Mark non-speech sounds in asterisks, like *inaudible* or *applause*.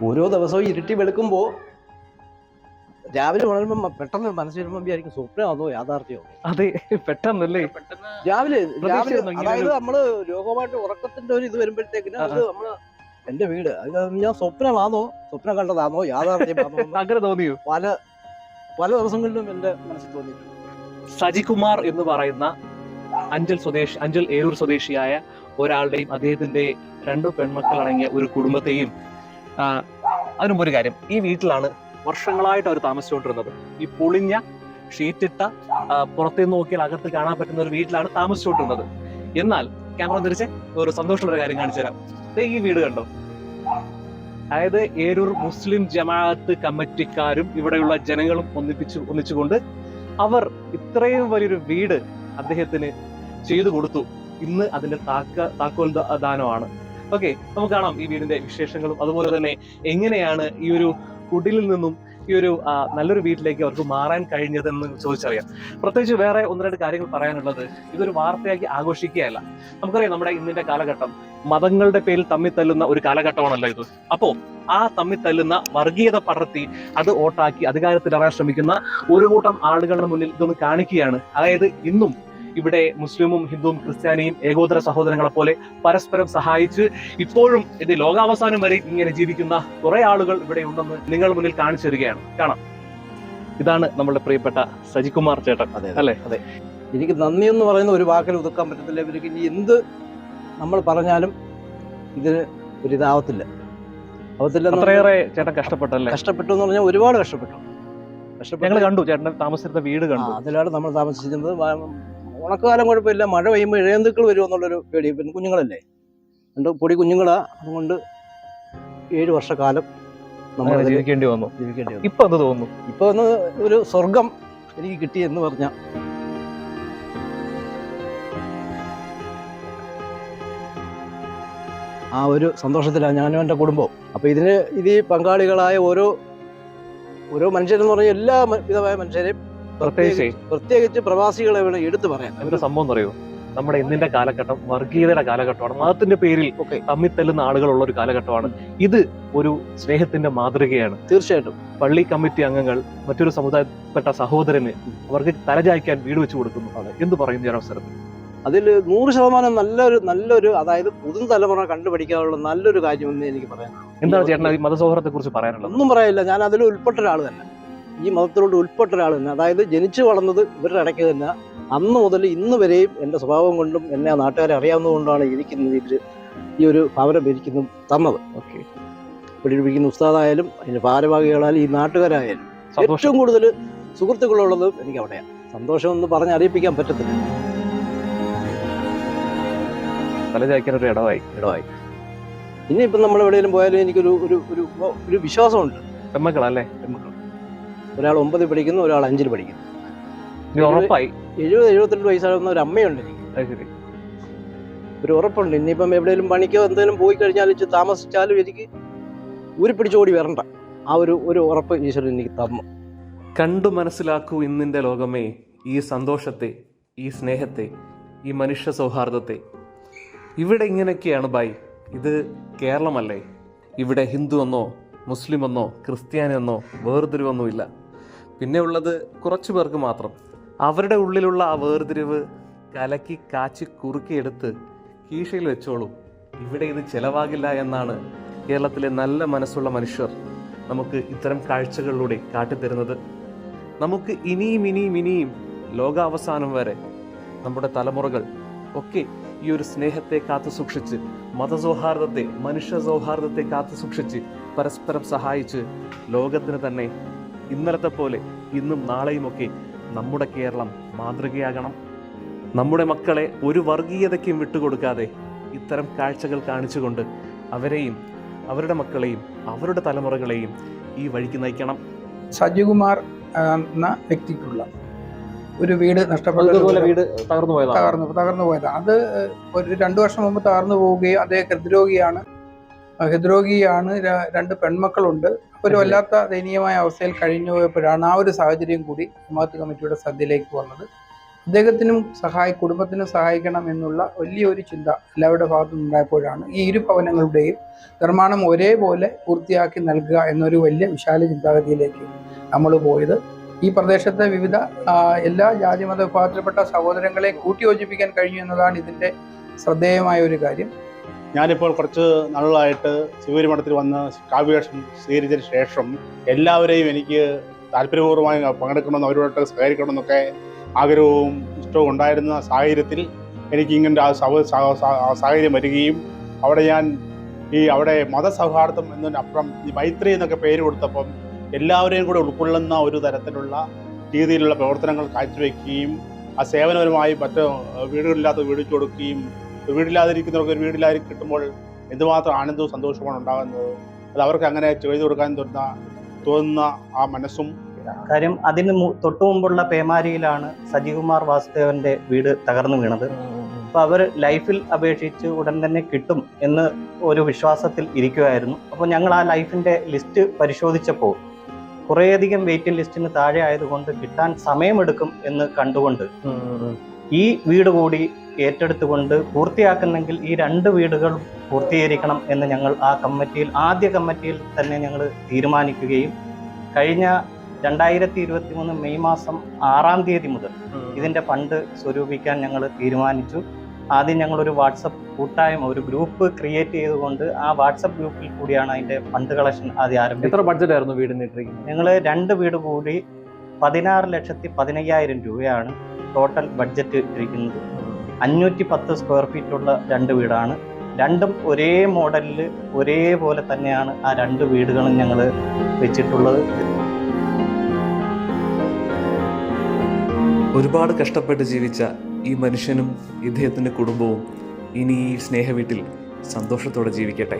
ഓരോ ദിവസവും ഇരുട്ടി വെളുക്കുമ്പോൾ രാവിലെ ഉണരുമ്പോൾ പെട്ടെന്ന് മനസ്സിൽ വരുമ്പോൾ വിചാരിക്കും സ്വപ്നമാണോ യാഥാർത്ഥ്യമോ? അതെ പെട്ടെന്നല്ലേ? രാവിലെ രാവിലെ അതായത് നമ്മൾ രോഗമായിട്ട് ഉറക്കത്തിന്റെ ഒരു ഇത് വരുമ്പോഴത്തേക്കിന് അത് നമ്മൾ എന്റെ വീട് ഞാൻ സ്വപ്നമാണോ? സ്വപ്നം കണ്ടതാണോ? യാഥാർത്ഥ്യമാണോ? *laughs* അങ്ങനെ തോന്നിയോ? പല പല ദിവസങ്ങളിലും എന്റെ മനസ്സിൽ തോന്നിയിട്ടുണ്ട്. സജികുമാർ എന്ന് പറയുന്ന അഞ്ചൽ സ്വദേശി അഞ്ചൽ ഏരൂർ സ്വദേശിയായ ഒരാളുടെയും അദ്ദേഹത്തിന്റെ രണ്ടു പെൺമക്കൾ അടങ്ങിയ ഒരു കുടുംബത്തെയും ആ, ഒരു കാര്യം. ഈ വീട്ടിലാണ് വർഷങ്ങളായിട്ട് അവർ താമസിച്ചുകൊണ്ടിരുന്നത്. ഈ പൊളിഞ്ഞ ഷീറ്റിട്ട പുറത്തുനിന്ന് നോക്കിയാൽ അകത്ത് കാണാൻ പറ്റുന്ന ഒരു വീട്ടിലാണ് താമസിച്ചുകൊണ്ടിരുന്നത്. എന്നാൽ ക്യാമറ തിരിച്ച് ഒരു സന്തോഷമുള്ള കാര്യം കാണിച്ചു തരാം. ഈ വീട് കണ്ടോ? അതായത് ഏരൂർ മുസ്ലിം ജമാഅത്ത് കമ്മിറ്റിക്കാരും ഇവിടെയുള്ള ജനങ്ങളും ഒന്നിപ്പിച്ചു ഒന്നിച്ചുകൊണ്ട് അവർ ഇത്രയും വലിയൊരു വീട് അദ്ദേഹത്തിന് ചെയ്തു കൊടുത്തു. ഇന്ന് അതിന്റെ താക്ക താക്കോൽ ദാനമാണ്. ഓക്കെ നമുക്ക് കാണാം ഈ വീടിന്റെ വിശേഷങ്ങളും. അതുപോലെ തന്നെ എങ്ങനെയാണ് ഈ ഒരു കുടിലിൽ നിന്നും ഈ ഒരു നല്ലൊരു വീട്ടിലേക്ക് അവർക്ക് മാറാൻ കഴിഞ്ഞതെന്ന് ചോദിച്ചറിയാം. പ്രത്യേകിച്ച് വേറെ ഒന്ന് രണ്ട് കാര്യങ്ങൾ പറയാനുള്ളത് ഇതൊരു വാർത്തയാക്കി ആഘോഷിക്കുകയല്ല. നമുക്കറിയാം നമ്മുടെ ഇന്നിന്റെ കാലഘട്ടം മതങ്ങളുടെ പേരിൽ തമ്മിൽ തല്ലുന്ന ഒരു കാലഘട്ടമാണല്ലോ ഇത്. അപ്പോ ആ തമ്മിൽ തല്ലുന്ന വർഗീയത പടർത്തി അത് ഓട്ടാക്കി അധികാരത്തിലിറങ്ങാൻ ശ്രമിക്കുന്ന ഒരു കൂട്ടം ആളുകളുടെ മുന്നിൽ ഇതൊന്ന് കാണിക്കുകയാണ്. അതായത് ഇന്നും ഇവിടെ മുസ്ലിമും ഹിന്ദുവും ക്രിസ്ത്യാനിയും ഏകോദര സഹോദരങ്ങളെ പോലെ പരസ്പരം സഹായിച്ച് ഇപ്പോഴും ഇത് ലോകാവസാനം വരെ ഇങ്ങനെ ജീവിക്കുന്ന കുറെ ആളുകൾ ഇവിടെ ഉണ്ടെന്ന് നിങ്ങൾ മുന്നിൽ കാണിച്ചു തരികയാണ്. കാണാം. ഇതാണ് നമ്മുടെ പ്രിയപ്പെട്ട സജികുമാർ ചേട്ടൻ. അതെ അല്ലേ? അതെ. എനിക്ക് നന്ദി എന്ന് പറയുന്ന ഒരു വാക്കിൽ ഒതുക്കാൻ പറ്റത്തില്ല. ഇവർക്ക് ഇനി എന്ത് നമ്മൾ പറഞ്ഞാലും ഇതിന് ഒരു ഇതാവത്തില്ല ആവത്തില്ല അത്രയേറെ ചേട്ടൻ കഷ്ടപ്പെട്ടല്ലേ കഷ്ടപ്പെട്ടു എന്ന് പറഞ്ഞാൽ ഒരുപാട് കഷ്ടപ്പെട്ടു. കഷ്ടപ്പെട്ടു ഞങ്ങൾ കണ്ടു ചേട്ടൻ താമസിച്ചിരുന്ന വീട് കണ്ടു. അതിലാണ് നമ്മൾ താമസിച്ചിരുന്നത്. ഉണക്കാലം കുഴപ്പമില്ല. മഴ പെയ്യുമ്പോൾ ഇഴയന്തുക്കൾ വരുമോ എന്നുള്ളൊരു പേടി. പിന്നെ കുഞ്ഞുങ്ങളല്ലേ രണ്ട് പൊടി കുഞ്ഞുങ്ങളാ. അതുകൊണ്ട് ഏഴ് വർഷക്കാലം നമ്മൾ ജീവിക്കേണ്ടി വന്നു. ജീവിക്കേണ്ടി വന്നു. ഇപ്പൊ എന്ത് തോന്നുന്നു? ഇപ്പൊ ഒന്ന് ഒരു സ്വർഗം എനിക്ക് കിട്ടി എന്ന് പറഞ്ഞ. ആ ഒരു സന്തോഷത്തിലാണ് ഞാനും എന്റെ കുടുംബവും. അപ്പൊ ഇതിന് ഇത് പങ്കാളികളായ ഓരോ ഓരോ മനുഷ്യരെന്ന് പറഞ്ഞാൽ എല്ലാ വിധമായ മനുഷ്യരെയും പ്രത്യേകിച്ച് പ്രത്യേകിച്ച് പ്രവാസികളെ വേണം എടുത്തു പറയാൻ. എന്താ സംഭവം പറയൂ നമ്മുടെ ഇന്നിന്റെ കാലഘട്ടം വർഗീയതയുടെ കാലഘട്ടമാണ്. മതത്തിന്റെ പേരിൽ ഒക്കെ തമ്മിൽ തല്ലുന്ന ആളുകളുള്ള ഒരു കാലഘട്ടമാണ്. ഇത് ഒരു സ്നേഹത്തിന്റെ മാതൃകയാണ്. തീർച്ചയായിട്ടും. പള്ളി കമ്മിറ്റി അംഗങ്ങൾ മറ്റൊരു സമുദായപ്പെട്ട സഹോദരന് അവർക്ക് തലചായ്ക്കാൻ വീട് വെച്ചു കൊടുക്കുന്നു. എന്ന് എന്ത് പറയുന്ന ഒരു അവസരത്തിൽ? അതിൽ നൂറ് ശതമാനം നല്ലൊരു നല്ലൊരു അതായത് പുതു തലമുറ കണ്ടുപിടിക്കാനുള്ള നല്ലൊരു കാര്യം എന്ന് എനിക്ക് പറയാം എന്താണ് ചേട്ടൻ ഈ മതസൗഹാർദ്ദത്തെ കുറിച്ച് പറയാനുള്ളത്? ഒന്നും പറയില്ല ഞാൻ അതിൽ ഉൾപ്പെട്ട ഒരാൾ തന്നെ. ഈ മതത്തിലോട്ട് ഉൾപ്പെട്ട ഒരാൾ തന്നെ അതായത് ജനിച്ചു വളർന്നത് ഇവരുടെ ഇടയ്ക്ക് തന്നെ അന്ന് മുതൽ ഇന്ന് വരെയും എന്റെ സ്വഭാവം കൊണ്ടും എന്നെ ആ നാട്ടുകാരെ അറിയാവുന്നതുകൊണ്ടാണ് എനിക്ക് ഇന്ന് ഇതിൽ ഈ ഒരു ഭവനം ഭരിക്കുന്നു തന്നത്. ഓക്കെ. പഠിപ്പിക്കുന്ന ഉസ്താദായാലും അതിന്റെ ഭാരവാഹികളായാലും ഈ നാട്ടുകാരായാലും. ഏറ്റവും കൂടുതൽ സുഹൃത്തുക്കളുള്ളത് എനിക്ക് അവിടെയാണ് സന്തോഷം എന്ന് പറഞ്ഞ് അറിയിപ്പിക്കാൻ പറ്റത്തില്ല. തലചായ്ക്കാൻ ഒരു ഇടവായി. ഇടമായി ഇനിയിപ്പം നമ്മൾ എവിടെയെങ്കിലും പോയാലും എനിക്കൊരു ഒരു ഒരു വിശ്വാസമുണ്ട്. പെമ്മക്കളല്ലേ ഒരാൾ ഒമ്പതിൽ പഠിക്കുന്നു ഒരാൾ അഞ്ചിൽ പഠിക്കുന്നു. ഉറപ്പായി. എഴുപത് എഴുപത്തിരണ്ട് വയസ്സാകുന്ന ഒരു അമ്മയുണ്ട്. എനിക്ക് ഒരു ഉറപ്പുണ്ട്. ഇനിയിപ്പം എവിടെയെങ്കിലും പണിക്കോ എന്തെങ്കിലും പോയി കഴിഞ്ഞാൽ ഇച്ചിരി താമസിച്ചാലും എനിക്ക് ഊരിപ്പിടിച്ചോടി വരണ്ട. ആ ഒരു ഒരു ഉറപ്പ് ഈശ്വരൻ എനിക്ക് തന്നു. കണ്ടു മനസ്സിലാക്കൂ ഇന്നിന്റെ ലോകമേ ഈ സന്തോഷത്തെ ഈ സ്നേഹത്തെ ഈ മനുഷ്യ സൗഹാർദ്ദത്തെ. ഇവിടെ ഇങ്ങനെയൊക്കെയാണ് ബൈ ഇത് കേരളമല്ലേ? ഇവിടെ ഹിന്ദു എന്നോ മുസ്ലിം എന്നോ ക്രിസ്ത്യാനി എന്നോ വേർതിരിവൊന്നുമില്ല. പിന്നെ ഉള്ളത് കുറച്ചു പേർക്ക് മാത്രം. അവരുടെ ഉള്ളിലുള്ള ആ വേർതിരിവ് കലക്കി കാച്ചി കുറുക്കിയെടുത്ത് കീശയിൽ വെച്ചോളൂ. ഇവിടെ ഇത് ചെലവാകില്ല എന്നാണ് കേരളത്തിലെ നല്ല മനസ്സുള്ള മനുഷ്യർ നമുക്ക് ഇത്തരം കാഴ്ചകളിലൂടെ കാട്ടിത്തരുന്നത്. നമുക്ക് ഇനിയും ഇനിയും ഇനിയും ലോകാവസാനം വരെ നമ്മുടെ തലമുറകൾ ഒക്കെ ഈ ഒരു സ്നേഹത്തെ കാത്തു സൂക്ഷിച്ച് മതസൗഹാർദ്ദത്തെ മനുഷ്യ സൗഹാർദ്ദത്തെ കാത്തു സൂക്ഷിച്ച് പരസ്പരം സഹായിച്ച് ലോകത്തിന് തന്നെ ഇന്നലത്തെ പോലെ ഇന്നും നാളെയുമൊക്കെ നമ്മുടെ കേരളം മാതൃകയാകണം. നമ്മുടെ മക്കളെ ഒരു വർഗീയതയ്ക്കും വിട്ടുകൊടുക്കാതെ ഇത്തരം കാഴ്ചകൾ കാണിച്ചുകൊണ്ട് അവരെയും അവരുടെ മക്കളെയും അവരുടെ തലമുറകളെയും ഈ വഴിക്ക് നയിക്കണം. സജികുമാർ എന്ന വ്യക്തിക്കുള്ള ഒരു വീട് നഷ്ടപ്പെട്ടു വീട് തകർന്നു പോയതാണ്. തകർന്നു തകർന്നു പോയതാണ്. അത് ഒരു രണ്ടു വർഷം മുമ്പ് തകർന്നു പോവുകയും അദ്ദേഹം ഹൃദ്രോഗിയാണ്. ഹൃദ്രോഗിയാണ് രണ്ട് പെൺമക്കളുണ്ട്. ഒരു. വല്ലാത്ത ദയനീയമായ അവസ്ഥയിൽ കഴിഞ്ഞു പോയപ്പോഴാണ് ആ ഒരു സാഹചര്യം കൂടി ജമാഅത്ത് കമ്മിറ്റിയുടെ ശ്രദ്ധയിലേക്ക് വന്നത്. അദ്ദേഹത്തിനും സഹായി കുടുംബത്തിനും സഹായിക്കണം എന്നുള്ള വലിയൊരു ചിന്ത എല്ലാവരുടെ ഭാഗത്തു നിന്നുണ്ടായപ്പോഴാണ് ഈ ഇരു ഭവനങ്ങളുടെയും നിർമ്മാണം ഒരേപോലെ പൂർത്തിയാക്കി നൽകുക എന്നൊരു വലിയ വിശാല ചിന്താഗതിയിലേക്ക് നമ്മൾ പോയത്. ഈ പ്രദേശത്തെ വിവിധ എല്ലാ എല്ലാ ജാതിമത വിഭാഗത്തിൽപ്പെട്ട സഹോദരങ്ങളെ കൂട്ടിയോജിപ്പിക്കാൻ കഴിഞ്ഞു എന്നതാണ് ഇതിന്റെ ശ്രദ്ധേയമായ ഒരു കാര്യം. ഞാനിപ്പോൾ കുറച്ച് നാളുകളായിട്ട് ശിവഗിരി മഠത്തിൽ വന്ന് കാവ്യവേഷം സ്വീകരിച്ചതിന് ശേഷം എല്ലാവരെയും എനിക്ക് താല്പര്യപൂർവമായി പങ്കെടുക്കണമെന്ന് അവരോട്ട് സഹകരിക്കണമെന്നൊക്കെ ആഗ്രഹവും ഇഷ്ടവും ഉണ്ടായിരുന്ന സാഹചര്യത്തിൽ എനിക്ക് ഇങ്ങനെ സാഹചര്യം വരികയും അവിടെ ഞാൻ ഈ അവിടെ മതസൗഹാർദ്ദം എന്നതിനപ്പുറം ഈ മൈത്രി എന്നൊക്കെ പേര് കൊടുത്തപ്പം എല്ലാവരെയും കൂടെ ഉൾക്കൊള്ളുന്ന ഒരു തരത്തിലുള്ള രീതിയിലുള്ള പ്രവർത്തനങ്ങൾ കാഴ്ചവെക്കുകയും ആ സേവനപരമായി മറ്റ് വീടുകളില്ലാത്ത വീടിച്ചു കൊടുക്കുകയും വീടില്ലാതിരിക്കുന്നവർക്ക് ഒരു വീടില്ലാതെ കിട്ടുമ്പോൾ എന്തുമാത്രം ആനന്ദവും സന്തോഷമാണ് ഉണ്ടാകുന്നത്? അത് അവർക്ക് അങ്ങനെ ചെയ്തു കൊടുക്കാൻ തോന്നുന്ന തോന്നുന്ന ആ മനസ്സും കാര്യം അതിന് തൊട്ടു മുമ്പുള്ള പേമാരിയിലാണ് സജികുമാർ വാസുദേവന്റെ വീട് തകർന്നു വീണത്. അപ്പൊ അവർ ലൈഫിൽ അപേക്ഷിച്ച് ഉടൻ തന്നെ കിട്ടും എന്ന് ഒരു വിശ്വാസത്തിൽ ഇരിക്കുമായിരുന്നു അപ്പോൾ ഞങ്ങൾ ആ ലൈഫിന്റെ ലിസ്റ്റ് പരിശോധിച്ചപ്പോൾ കുറേയധികം വെയിറ്റിംഗ് ലിസ്റ്റിന് താഴെ ആയതുകൊണ്ട് കിട്ടാൻ സമയമെടുക്കും എന്ന് കണ്ടുകൊണ്ട് ഈ വീട് കൂടി ഏറ്റെടുത്തുകൊണ്ട് പൂർത്തിയാക്കുന്നെങ്കിൽ ഈ രണ്ട് വീടുകൾ പൂർത്തീകരിക്കണം എന്ന് ഞങ്ങൾ ആ കമ്മിറ്റിയിൽ ആദ്യ കമ്മിറ്റിയിൽ തന്നെ ഞങ്ങൾ തീരുമാനിക്കുകയും കഴിഞ്ഞ രണ്ടായിരത്തി ഇരുപത്തി മൂന്ന് മെയ് മാസം ആറാം തീയതി മുതൽ ഇതിന്റെ ഫണ്ട് സ്വരൂപിക്കാൻ ഞങ്ങൾ തീരുമാനിച്ചു. ആദ്യം ഞങ്ങളൊരു വാട്സപ്പ് കൂട്ടായ്മ ഒരു ഗ്രൂപ്പ് ക്രിയേറ്റ് ചെയ്തുകൊണ്ട് ആ വാട്സപ്പ് ഗ്രൂപ്പിൽ കൂടിയാണ് അതിന്റെ ഫണ്ട് കളക്ഷൻ ആദ്യം എത്ര ആരംഭിച്ചത്. ബഡ്ജറ്റ് ആയിരുന്നു വീടിന് ഇട്ടിരിക്കുന്നത് ഞങ്ങൾ രണ്ട് വീട് കൂടി പതിനാറ് ലക്ഷത്തി പതിനയ്യായിരം രൂപയാണ് ടോട്ടൽ ബഡ്ജറ്റ് ഇട്ടിരിക്കുന്നത്. അഞ്ഞൂറ്റി പത്ത് സ്ക്വയർ ഫീറ്റ് ഉള്ള രണ്ട് വീടാണ്. രണ്ടും ഒരേ മോഡലിൽ ഒരേപോലെ തന്നെയാണ് ആ രണ്ട് വീടുകളും ഞങ്ങൾ വെച്ചിട്ടുള്ളത്. ഒരുപാട് കഷ്ടപ്പെട്ട് ജീവിച്ച ഈ മനുഷ്യനും ഇദ്ദേഹത്തിന്റെ കുടുംബവും ഇനി ഈ സ്നേഹവീട്ടിൽ സന്തോഷത്തോടെ ജീവിക്കട്ടെ.